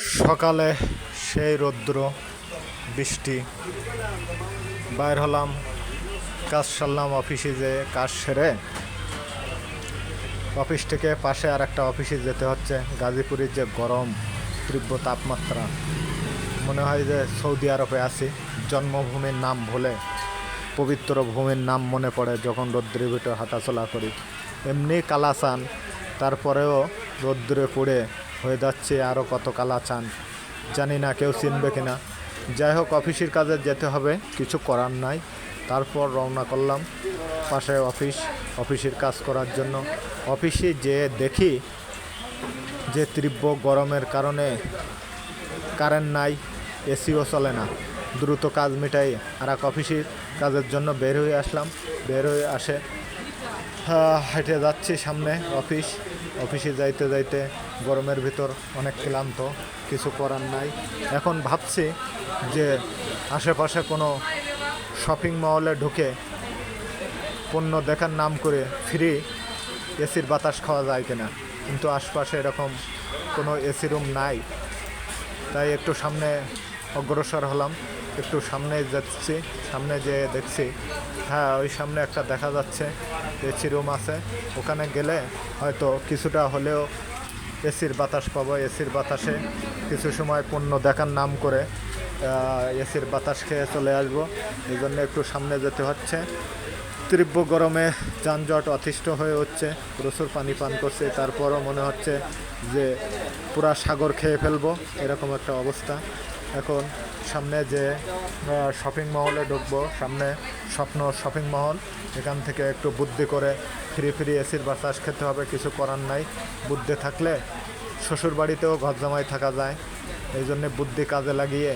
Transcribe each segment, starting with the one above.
সকালে সেই রৌদ্র, বৃষ্টি, বাইর হলাম, কাজ সারলাম অফিসে যে কাজ সেরে। অফিস থেকে পাশে আর একটা অফিসে যেতে হচ্ছে, গাজীপুরের যে গরম, তীব্র তাপমাত্রা। মনে হয় যে সৌদি আরবে আছি, জন্মভূমির নাম ভুলে, পবিত্র ভূমির নাম মনে পড়ে যখন রৌদ্রের ভিতরে হাঁটাচলা করি। এমনি কালাচান, তারপরেও রৌদ্রে পড়ে হয়ে যাচ্ছে আরও কত কালাচান। জানি না কেউ চিনবে কিনা যাই হোক, অফিসের কাজে যেতে হবে, কিছু করার নাই। তারপর রওনা করলাম পাশে অফিস, অফিসের কাজ করার জন্য। অফিসে যে দেখি যে তীব্র গরমের কারণে কারেন্ট নাই, এসিও চলে না। দ্রুত কাজ মেটাই আর এক অফিসের কাজের জন্য বের হয়ে আসলাম। বের হয়ে আসে হেঁটে যাচ্ছি সামনে অফিস। অফিসে যাইতে যাইতে গরমের ভিতর অনেক ক্লান্ত, কিছু করার নাই। এখন ভাবছি যে আশেপাশে কোনো শপিং মলে ঢুকে পণ্য দেখার নাম করে ফ্রি এসির বাতাস খাওয়া যায় কিনা। কিন্তু আশপাশে এরকম কোনো এসি রুম নাই। তাই একটু সামনে অগ্রসর হলাম। একটু সামনে যাচ্ছি, সামনে যে দেখছি। হ্যাঁ ওই সামনে একটা দেখা যাচ্ছে, এসি রুম আছে। ওখানে গেলে হয়তো কিছুটা হলেও এসির বাতাস পাবো, এসির বাতাসে কিছু সময় পণ্য দেখার নাম করে এসির বাতাস খেয়ে চলে আসব। এই জন্য একটু সামনে যেতে হচ্ছে। তীব্র গরমে যানজট অতিষ্ঠ হয়ে হচ্ছে প্রচুর পানি পান করছে। তারপরও মনে হচ্ছে যে পুরা সাগর খেয়ে ফেলব। এরকম একটা অবস্থা। এখন সামনে যে শপিং মহলে ঢুকবো, সামনে স্বপ্ন শপিং মহল এখান থেকে একটু বুদ্ধি করে ফ্রি ফ্রি এসির বাতাস খেতে হবে। কিছু করার নাই। বুদ্ধি থাকলে শ্বশুর বাড়িতেও ঘর জামাই থাকা যায়। এই জন্যে বুদ্ধি কাজে লাগিয়ে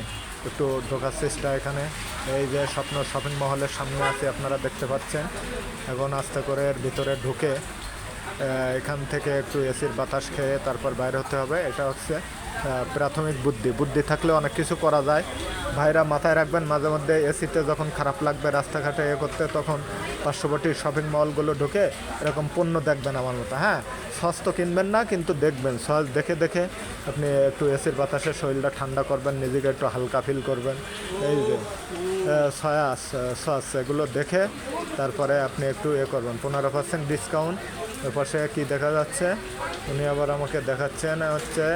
একটু ঢোকার চেষ্টা এখানে। এই যে স্বপ্ন শপিং মহলের সামনে আছে, আপনারা দেখতে পাচ্ছেন। এখন আস্তে করে এর ভিতরে ঢুকে এখান থেকে একটু এসির বাতাস খেয়ে তারপর বাইরে হতে হবে। এটা হচ্ছে প্রাথমিক বুদ্ধি। বুদ্ধি থাকলে অনেক কিছু করা যায়। ভাইরা মাথায় রাখবেন, মাঝে মধ্যে এসিতে যখন খারাপ লাগবে, রাস্তাঘাটে এ করতে, তখন পার্শ্ববর্তী শপিং মলগুলো ঢুকে এরকম পণ্য দেখবেন আমার মতো হ্যাঁ? সস তো কিনবেন না, কিন্তু দেখবেন। সস দেখে দেখে আপনি একটু এসির বাতাসে শরীরটা ঠান্ডা করবেন, নিজেকে একটু হালকা ফিল করবেন। এই যে সয়াস সস এগুলো দেখে তারপরে আপনি একটু এ করবেন। পনেরো পার্সেন্ট ডিসকাউন্ট এরপর সে কী দেখা যাচ্ছে? উনি আবার আমাকে দেখাচ্ছেন, হচ্ছে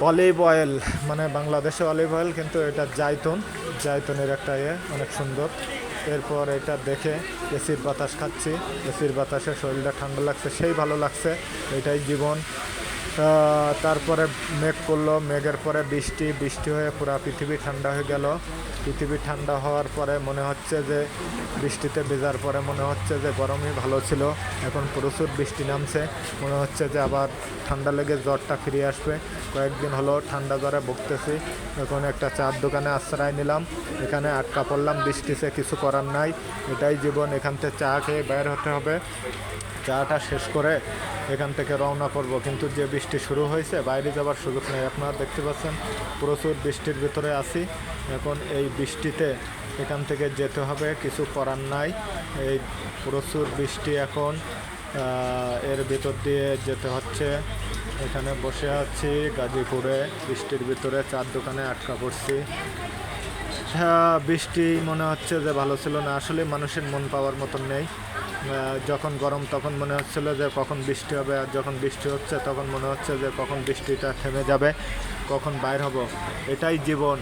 অলিভ অয়েল মানে বাংলাদেশে অলিভ অয়েল কিন্তু এটা জাইতুন জাইতুনের একটা ইয়ে অনেক সুন্দর। এরপর এটা দেখে এসির বাতাস খাচ্ছি। এসির বাতাসে শরীরটা ঠান্ডা লাগছে, সেই ভালো লাগছে। এটাই জীবন। তারপরে মেঘ করল। মেঘের পরে বৃষ্টি বৃষ্টি হয়ে পুরা পৃথিবী ঠান্ডা হয়ে গেল। পৃথিবী ঠান্ডা হওয়ার পরে মনে হচ্ছে যে বৃষ্টিতে ভেজার পরে মনে হচ্ছে যে গরমই ভালো ছিল। এখন প্রচুর বৃষ্টি নামছে। মনে হচ্ছে যে আবার ঠান্ডা লেগে জ্বরটা ফিরে আসবে। কয়েকদিন হলো ঠান্ডা জ্বরে ভুগতেছি। এখন একটা চার দোকানে আশ্রয় নিলাম। এখানে আটকা পড়লাম। বৃষ্টিতে কিছু করার নাই। এটাই জীবন। এখান থেকে চা খেয়ে বের হতে হবে। চাটা শেষ করে এখান থেকে রওনা করব। কিন্তু যে বৃষ্টি শুরু হয়েছে, বাইরে যাওয়ার সুযোগ নেই। আপনারা দেখতে পাচ্ছেন, প্রচুর বৃষ্টির ভিতরে আছি। এখন এই বৃষ্টিতে এখান থেকে যেতে হবে, কিছু করার নাই। এই প্রচুর বৃষ্টি এখন এর ভিতর দিয়ে যেতে হচ্ছে। এখানে বসে আছি, গাজীপুরে বৃষ্টির ভিতরে চার দোকানে আটকা পড়ছি। হ্যাঁ বৃষ্টি মনে হচ্ছে যে ভালো ছিল না। আসলে মানুষের মন পাওয়ার মতন নেই। যখন গরম তখন মনে হচ্ছিল যে কখন বৃষ্টি হবে, আর যখন বৃষ্টি হচ্ছে তখন মনে হচ্ছে যে কখন বৃষ্টিটা থেমে যাবে, কখন বাইর হব। এটাই জীবন।